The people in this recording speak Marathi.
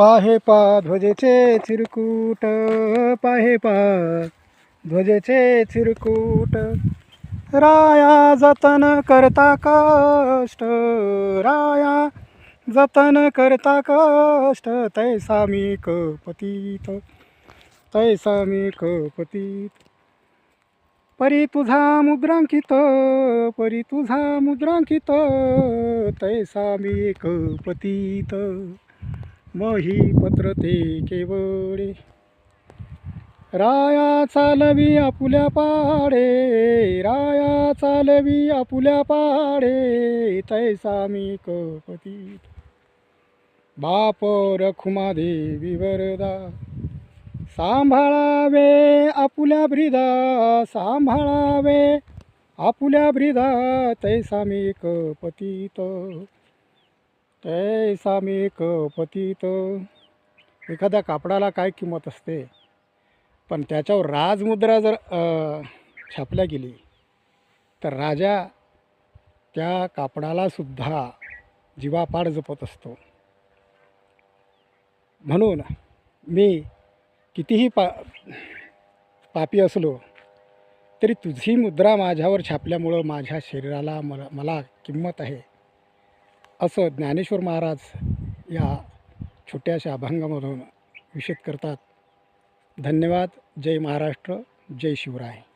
पाहे पा ध्वजेचे चिरकूट. पाहे पा ध्वजेचे चिरकूट. राया जतन करता कष्ट. राया जतन करता कष्ट. तैसा मी कपतीत. तैसा मी कपतीत. परी तुझा मुद्रांकित. परी तुझा मुद्रांकित. तैसा मी कपतीत. पतीत मही पत्र ते केवळे राया चालवी आपुल्या पाडे राया चालवी आपुल्या पाडे तैसा मी कपती. बाप रखुमा देवी वरदा सांभाळावे आपुल्या ब्रिदा सांभाळावे आपुल्या ब्रिदा तैसा मी कपतीत. पतीत तैसा मी एक पतीत एखाद्या कापडाला काय किंमत असते? पण त्याच्यावर राजमुद्रा जर छापल्या गेली तर राजा त्या कापडालासुद्धा जीवापाड जपत असतो. म्हणून मी कितीही पा पापी असलो तरी तुझी मुद्रा माझ्यावर छापल्यामुळं माझ्या शरीराला मला मला किंमत आहे. असं ज्ञानेश्वर महाराज या छोट्याशा अभंगामधून विषद करतात. धन्यवाद. जय महाराष्ट्र. जय शिवराय.